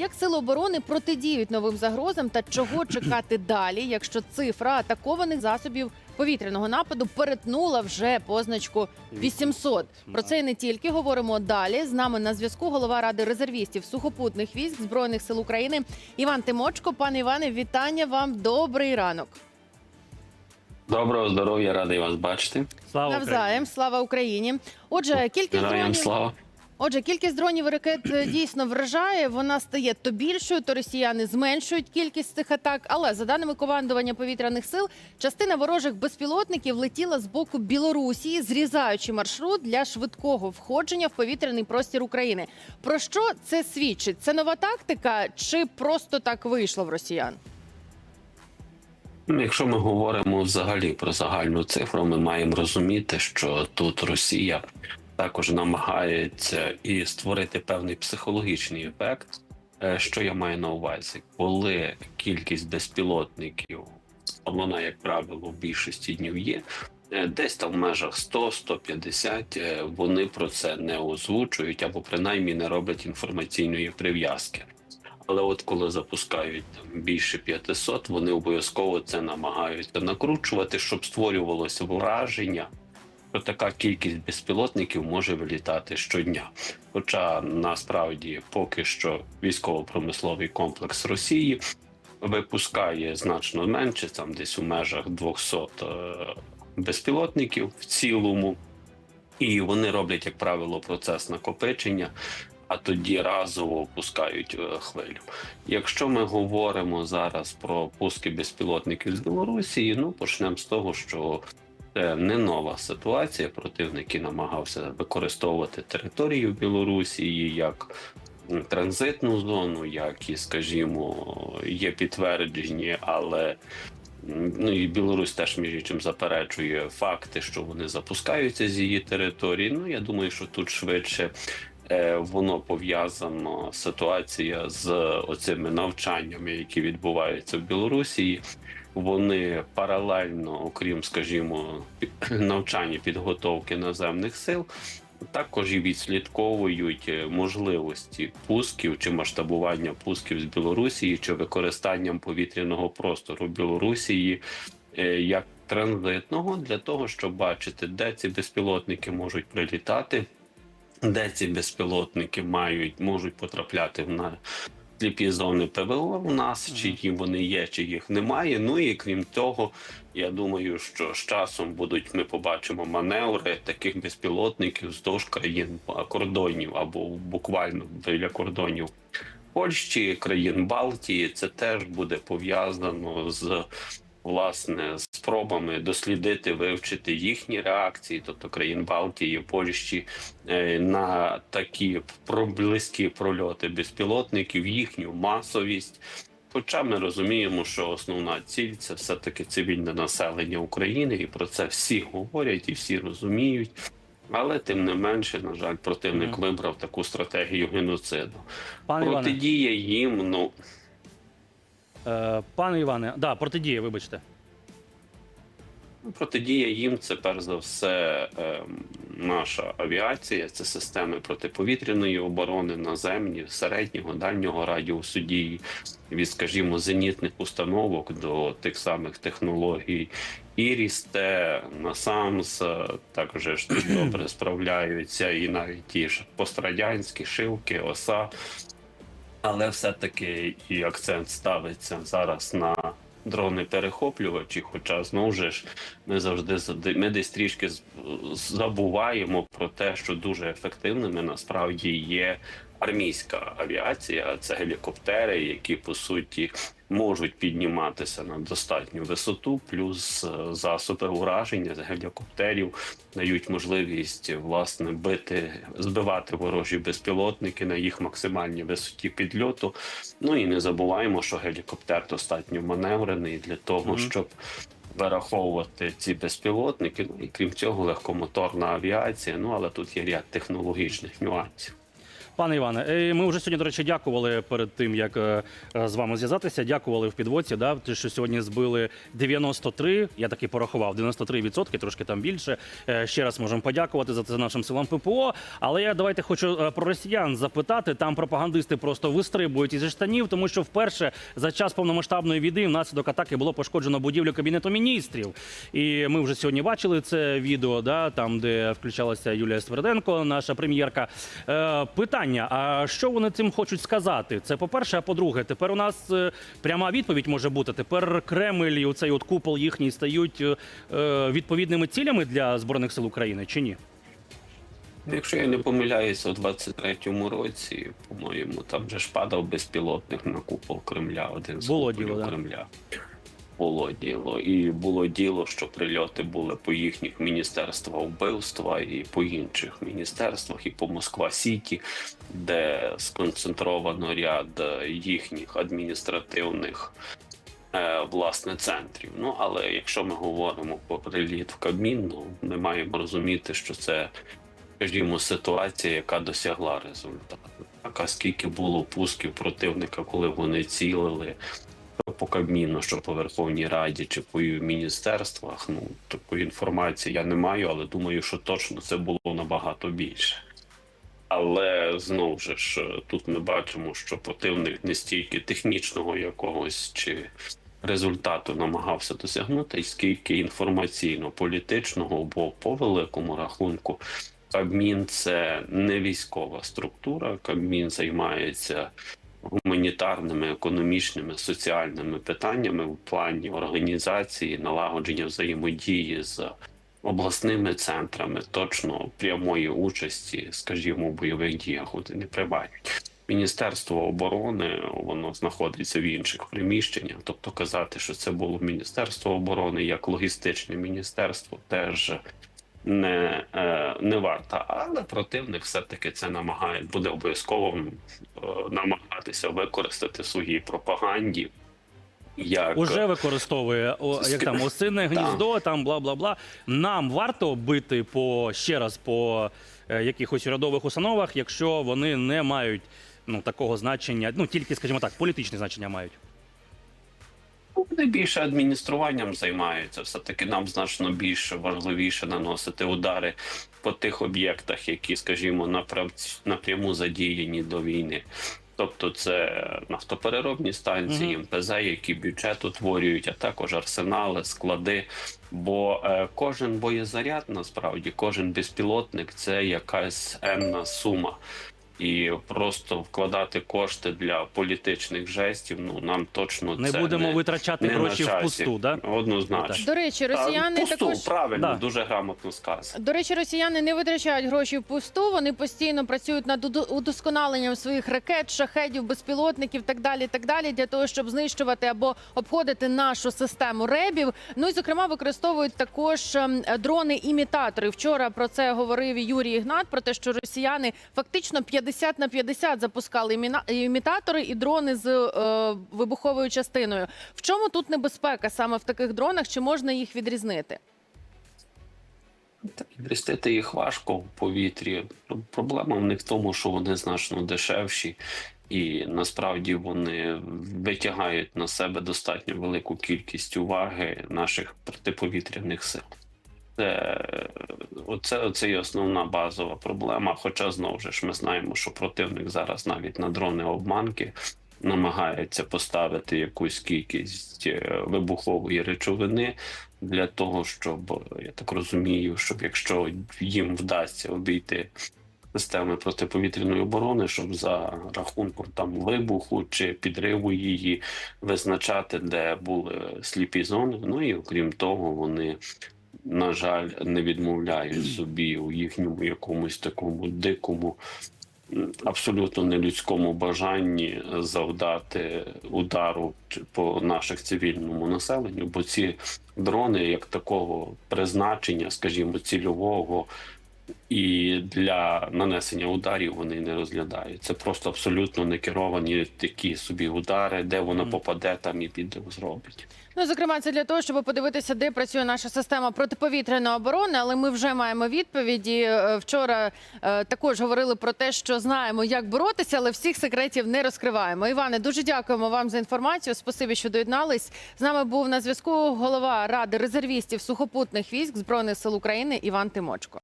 Як сили оборони протидіють новим загрозам та чого чекати далі, якщо цифра атакованих засобів повітряного нападу перетнула вже позначку 800? Про це і не тільки говоримо далі. З нами на зв'язку голова ради резервістів сухопутних військ збройних сил України Іван Тимочко. Пане Іване, вітання вам. Добрий ранок. Доброго здоров'я, радий вас бачити. Слава Україні! Слава Україні. Отже, кількість дронів слава. Отже, кількість дронів і ракет е, дійсно вражає. Вона стає то більшою, то росіяни зменшують кількість цих атак. Але за даними командування повітряних сил, частина ворожих безпілотників летіла з боку Білорусі, зрізаючи маршрут для швидкого входження в повітряний простір України. Про що це свідчить? Це нова тактика, чи просто так вийшло в росіян? Ну, Якщо ми говоримо взагалі про загальну цифру, ми маємо розуміти, що тут Росія також намагається і створити певний психологічний ефект. Е, Що я маю на увазі, коли кількість безпілотників, вона, як правило, в більшості днів є. е, Десь там в межах 100-150, е, вони про це не озвучують або принаймні не роблять інформаційної прив'язки. Але от коли запускають там більше 500, вони обов'язково це намагаються накручувати, щоб створювалося враження, що така кількість безпілотників може вилітати щодня. Хоча насправді поки що військово-промисловий комплекс Росії випускає значно менше, там десь у межах 200 е, безпілотників в цілому, і вони роблять, як правило, процес накопичення. А тоді разово пускають е, хвилю. Якщо ми говоримо зараз про пуски безпілотників з Білорусі, ну почнемо з того, що це не нова ситуація. Противник і намагався використовувати територію Білорусі як транзитну зону, як і, скажімо, є підтверджені, але ну і Білорусь теж між іншим заперечує факти, що вони запускаються з її території. Ну я думаю, що тут швидше. е, Воно пов'язано ситуація з оцими навчаннями, які відбуваються в Білорусі. Вони паралельно, окрім, скажімо, навчання підготовки наземних сил, також і відслідковують е, можливості пусків чи масштабування пусків з Білорусі, чи використанням повітряного простору Білорусі е, як транзитного для того, щоб бачити, де ці безпілотники можуть прилітати, де ці безпілотники мають можуть потрапляти на сліпі зони ПВО у нас, чи вони є, чи їх немає. Ну і крім того, я думаю, що з часом будуть ми побачимо маневри таких безпілотників вздовж країн кордонів або буквально біля кордонів. Польщі, країн Балтії, це теж буде пов'язано з власне спробами дослідити, вивчити їхні реакції, тобто країн Балтії, Польщі, е, на такі близькі прольоти безпілотників, їхню масовість. Хоча ми розуміємо, що основна ціль це все-таки цивільне населення України, і про це всі говорять і всі розуміють. Але тим не менше, на жаль, противник Мгм. вибрав таку стратегію геноциду. Пане Протидія їм, ну е, пане Іване, да, протидія, вибачте. Протидія їм це перш за все е, наша авіація, це системи протиповітряної оборони, наземні, середнього, дальнього радіусу дії, від, скажімо, зенітних установок до тих самих технологій. Ірісте, Насамс е, також ж добре справляються, і навіть ті ж пострадянські шилки, оса. Але все-таки і акцент ставиться зараз на дрони перехоплювачі. Хоча знову ж ми завжди ми десь трішки забуваємо про те, що дуже ефективними насправді є армійська авіація. Це гелікоптери, які по суті можуть підніматися на достатню висоту, плюс е, засоби ураження з гелікоптерів дають можливість власне бити, збивати ворожі безпілотники на їх максимальній висоті підльоту. Ну і не забуваємо, що гелікоптер достатньо маневрений для того, Мгм. щоб вираховувати ці безпілотники. Ну і крім цього, легкомоторна авіація. Ну але тут є ряд технологічних нюансів. Пане Іване, е, ми вже сьогодні, до речі, дякували перед тим, як е, е, з вами зв'язатися. Дякували в підводці. Да, те, що сьогодні збили 93, я таки порахував, 93%, трошки там більше. Ще раз можемо подякувати за це нашим силам ППО. Але я давайте хочу про росіян запитати. Там пропагандисти просто вистрибують із штанів, тому що вперше за час повномасштабної війни внаслідок атаки було пошкоджено будівлю кабінету міністрів. І ми вже сьогодні бачили це відео, да, там де включалася Юлія Сверденко, наша прем'єрка. Е, питання: а що вони цим хочуть сказати? Це по-перше, а по-друге, тепер у нас е, пряма відповідь може бути. Тепер Кремль і оцей от купол їхній стають е, е, відповідними цілями для збройних сил України чи ні? Якщо я не помиляюся, у 23-му році, по-моєму, там вже ж падав безпілотник на купол Кремля, один з Було куполів діло, да. Було діло. І було діло, що прильоти були по їхніх міністерствах вбивства і по інших міністерствах, і по Москва Сіті, де сконцентровано ряд е, їхніх адміністративних е, власне центрів. Ну але якщо ми говоримо про приліт в Кабмін, ну, ми маємо розуміти, що це скажімо, ситуація, яка досягла результату. А скільки було пусків противника, коли вони цілили по Кабміну, що по Верховній Раді чи по міністерствах, ну такої інформації я не маю, але думаю, що точно це було набагато більше. Але знову ж тут ми бачимо, що противник не стільки технічного якогось чи результату намагався досягнути, і скільки інформаційно-політичного, бо по великому рахунку Кабмін це не військова структура. Кабмін займається гуманітарними, економічними, соціальними питаннями в плані організації, налагодження взаємодії з обласними центрами, точно прямої участі, скажімо, у бойових діях не приймають. Міністерство оборони воно знаходиться в інших приміщеннях. Тобто казати, що це було Міністерство оборони як логістичне міністерство, теж не, е, не варто. Але противник все-таки це намагає буде обов'язково е, намагатися використати в своїй пропаганді. Як Уже використовує о, як там осине гніздо, там бла бла бла. Нам варто бити по ще раз по е, якихось урядових установах, якщо вони не мають ну такого значення, ну тільки, скажімо так, політичне значення мають. Вони більше адмініструванням займаються. Все таки нам значно більше важливіше наносити удари по тих об'єктах, які, скажімо, напрям- напряму задіяні до війни. Тобто це нафтопереробні станції, МПЗ, які бюджет утворюють, а також арсенали, склади. Бо е, кожен боєзаряд, насправді, кожен безпілотник це якась енна сума. І просто вкладати кошти для політичних жестів. Ну нам точно Не це будемо не, витрачати не на гроші часі. впусту, да? Однозначно. До речі, росіяни пусту, також правильно, Да. дуже грамотно сказано. До речі, росіяни не витрачають гроші впусту. Вони постійно працюють над удосконаленням своїх ракет, шахедів, безпілотників, так далі, так далі, для того, щоб знищувати або обходити нашу систему ребів. Ну і зокрема використовують також ем, дрони-імітатори. Вчора про це говорив Юрій Ігнат. Про те, що росіяни фактично 50 на 50 запускали імітатори і дрони з е, вибуховою частиною. В чому тут небезпека саме в таких дронах? Чи можна їх відрізнити? Відрістити їх важко в повітрі. Проблема в них в тому, що вони значно дешевші, і насправді вони витягають на себе достатньо велику кількість уваги наших протиповітряних сил. Це оце, оце і основна базова проблема. Хоча знову ж ми знаємо, що противник зараз навіть на дрони обманки намагається поставити якусь кількість е, вибухової речовини для того, щоб я так розумію, щоб якщо їм вдасться обійти системи протиповітряної оборони, щоб за рахунком там вибуху чи підриву її визначати, де були сліпі зони. Ну і окрім того, вони. На жаль, не відмовляють собі у їхньому якомусь такому дикому, абсолютно нелюдському бажанні завдати удару по наших цивільному населенню, бо ці дрони, як такого призначення, скажімо, цільового і для нанесення ударів вони не розглядають. Це просто абсолютно не керовані такі собі удари, де воно попаде, там і піде зробить. Ну, зокрема, це для того, щоб подивитися, де працює наша система протиповітряної оборони. Але ми вже маємо відповіді. Е, Вчора е, також говорили про те, що знаємо, як боротися, але всіх секретів не розкриваємо. Іване, дуже дякуємо вам за інформацію. Спасибі, що доєднались. З нами був на зв'язку голова ради резервістів сухопутних військ збройних сил України Іван Тимочко.